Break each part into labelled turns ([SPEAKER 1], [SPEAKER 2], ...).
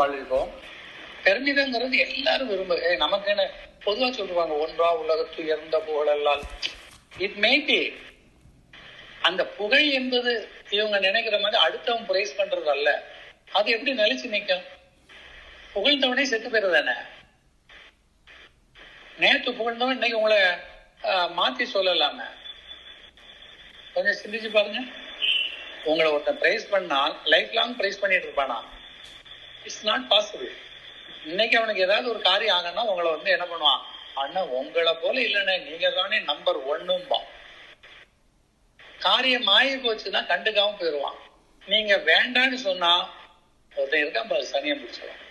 [SPEAKER 1] வாழ்வோம் பெருமிதங்கிறது எல்லாரும் விரும்ப நமக்குன்னு நமக்கு என்ன பொதுவா சொல்லுவாங்க ஒன்றா உலகத்து உயர்ந்த புகழல்லால் இட் மே பி அந்த புகழ் என்பது இவங்க நினைக்கிற மாதிரி அடுத்தவன் பிரைஸ் பண்றது அல்ல. அது எப்படி நிலைச்சு நிற்கும் புகழ்ந்தவனே செத்து போயிருதானே நேத்து புகழ்ந்தவன் இன்னைக்கு உங்களை ஆஹ், மாத்தி சொல்லலாமே. கொஞ்சம் சிந்திச்சு பாருங்க. உங்களை ஒருத்தன் பிரைஸ் பண்ணா லைஃப் லாங் பிரைஸ் பண்ணிட்டு இருப்பானா? இட்ஸ் நாட் பாசிபிள் இன்னைக்கு அவனுக்கு ஏதாவது ஒரு காரியம் ஆகணும்னா உங்களை வந்து என்ன பண்ணுவான்? அண்ணா உங்களை போல இல்லைண்ணே நீங்க தானே நம்பர் ஒன்னும்பா காரியம் ஆகி போச்சுன்னா கண்டுக்காம போயிடுவான் நீங்க வேண்டான்னு சொன்னா ஒருத்தன் இருக்கான் பாரு சனியம் பிடிச்சிருவான்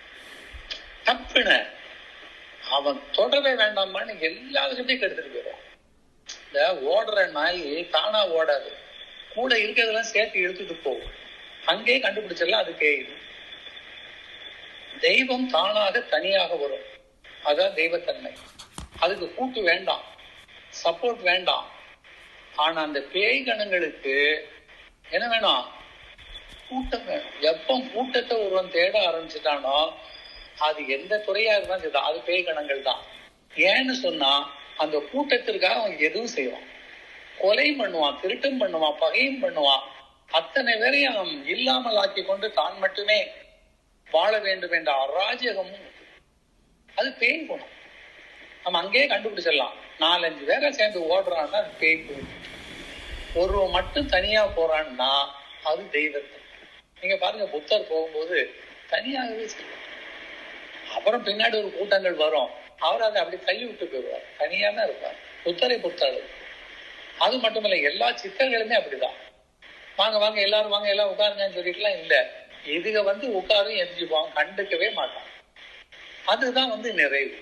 [SPEAKER 1] தப்புன அவன் தொடவே வேண்டாமான்னு எல்லாத்துக்கிட்டையும் கெடுத்துட்டு போயிடுவான் இந்த ஓடுற நாய் தானா ஓடாது. கூட இருக்கிறதெல்லாம் சேர்த்து இழுத்துட்டு போகும். அங்கேயே கண்டுபிடிச்சிடலாம் அது பேயுது தெய்வம் தானாக தனியாக வரும். அதான் தெய்வத்தன்மை. அதுக்கு கூட்டு வேண்டாம். சப்போர்ட் வேண்டாம். ஆனா அந்த பேய் கணங்களுக்கு என்ன வேணும் கூட்டம் வேணும். எப்போ கூட்டத்தை ஒருவன் தேட ஆரம்பிச்சுட்டானோ அது எந்த துறையா இருந்தாலும் சரிதான். அது பேய் கணங்கள் தான். ஏன்னு சொன்னா அந்த கூட்டத்திற்காக அவன் எதுவும் செய்வான். கொலை பண்ணுவான் திருட்டும் பண்ணுவான் பகையும் பண்ணுவான். அத்தனை பேரையும் அவன் இல்லாமல் ஆக்கி கொண்டு தான் மட்டுமே வாழ வேண்டும் என்ற அராஜகமும் அது பேய் குணம். நம்ம அங்கேயே கண்டுபிடிச்சிடலாம். நாலஞ்சு பேரை சேர்ந்து ஓடுறான்னா அது பேய் குணம். ஒருவன் மட்டும் தனியா போறான்னா அது தெய்வத்தை. நீங்க பாருங்க புத்தர் போகும்போது தனியாகவே செல்வார். அப்புறம் பின்னாடி ஒரு கூட்டங்கள் வரும். அவர் அதை அப்படி தள்ளி விட்டு போயிடுவார். தனியா தான் இருப்பார். புத்தரை பொறுத்தளவு. அது மட்டும் இல்ல எல்லா சித்தர்களுமே அப்படிதான். வாங்க வாங்க எல்லாரும் வாங்க எல்லாம் உட்காருங்கன்னு சொல்லிட்டுலாம் இல்ல. இதுக வந்து உட்காரும் எரிஞ்சுப்பான் கண்டுக்கவே மாட்டான். அதுதான் வந்து நிறைவு.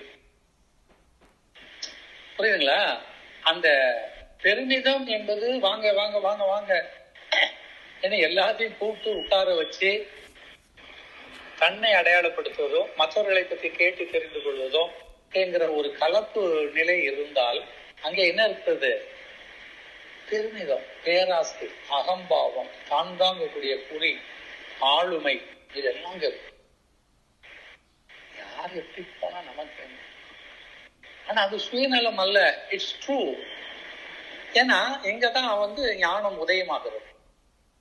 [SPEAKER 1] புரியுதுங்களா? அந்த பெருமிதம் என்பது வாங்க வாங்க வாங்க வாங்க. ஏன்னா எல்லாத்தையும் கூப்பிட்டு உட்கார வச்சு தன்னை அடையாளப்படுத்துவதோ மற்றவர்களை பற்றி கேட்டு தெரிந்து கொள்வதோ என்கிற ஒரு கலப்பு நிலை இருந்தால் அங்கே என்ன இருக்கிறது பெருமிதம் பேராசை அகம்பாவம் தான் தாங்கக்கூடிய குறி ஆளுமை. இதெல்லாம் அங்க இருக்கு. யார் எப்படி போனா நமக்கு ஆனா அது சுயநலம் அல்ல. இட்ஸ் ட்ரூ ஏன்னா இங்கதான் வந்து ஞானம் உதயமாகிறது.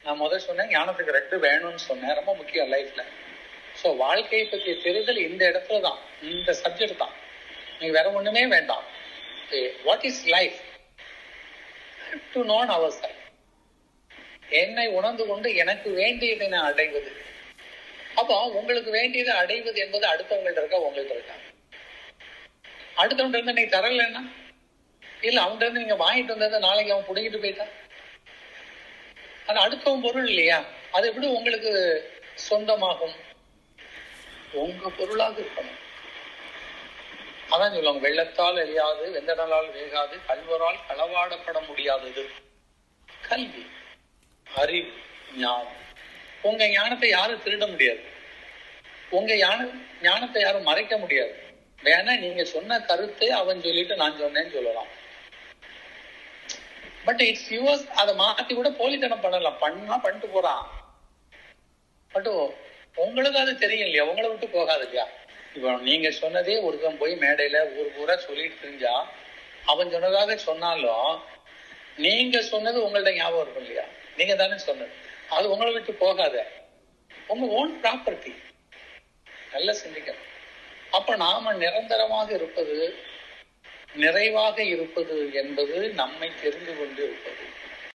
[SPEAKER 1] நான் முதல் சொன்னேன் ஞானத்துக்கு ரெண்டு வேணும்னு சொன்னேன். ரொம்ப முக்கியம் லைஃப்ல ஸோ வாழ்க்கையை பற்றிய தெரிதல் இந்த இடத்துல தான். இந்த சப்ஜெக்ட் தான். நீங்க வேற ஒண்ணுமே வேண்டாம். What is life to known our self என்னை உணர்ந்து கொண்டு எனக்கு வேண்டியதை நான் அடைவது. அப்போ உங்களுக்கு வேண்டியதை அடைவது என்பது அடுத்தவங்கள்ட்ட இருக்கா உங்கள்ட்ட இருக்கா? அடுத்தவன்ட்ட இருந்து நீ தரலன்னா இல்ல அவன்கிட்ட இருந்து நீங்க வாங்கிட்டு வந்ததை நாளைக்கு அவன் புடிங்கிட்டு போயிட்டான் அது அடுத்தவன் பொருள் இல்லையா? அது எப்படி உங்களுக்கு சொந்தமாகும். உங்க பொருளாக இருக்கணும். அதான் சொல்லுவாங்க வெள்ளத்தால் எரியாது வெந்தடலால் வேகாது கல்வரால் களவாடப்பட முடியாதது. கல்வி. அறிவு ஞானம். உங்க ஞானத்தை யாரும் திருட முடியாது. உங்க ஞான ஞானத்தை யாரும் மறைக்க முடியாது. வேணா நீங்க சொன்ன கருத்தை அவன் சொல்லிட்டு நான் சொன்னேன்னு சொல்லலாம். பட் இட்ஸ் யுவர்ஸ் அதை மாத்தி கூட போலித்தனம் பண்ணலாம். பண்ணா பண்ணிட்டு போறான். பட் உங்களுக்கு அது தெரியும் இல்லையா? உங்களை விட்டு போகாது இல்லையா? இப்போ நீங்க சொன்னதே ஒருத்தன் போய் மேடையில ஊர் பூரா சொல்லிட்டு தெரிஞ்சா அவன் சொன்னதாக சொன்னாலும் நீங்க சொன்னது உங்கள்ட்ட ஞாபகம் இருக்கும் இல்லையா? நீங்க தானே சொன்னது. அது உங்களை விட்டு போகாத. உங்க ஓன் ப்ராப்பர்ட்டி நல்லா சிந்திக்கணும். அப்ப நாம நிரந்தரமாக இருப்பது நிறைவாக இருப்பது என்பது நம்மை தெரிந்து கொண்டு இருப்பது.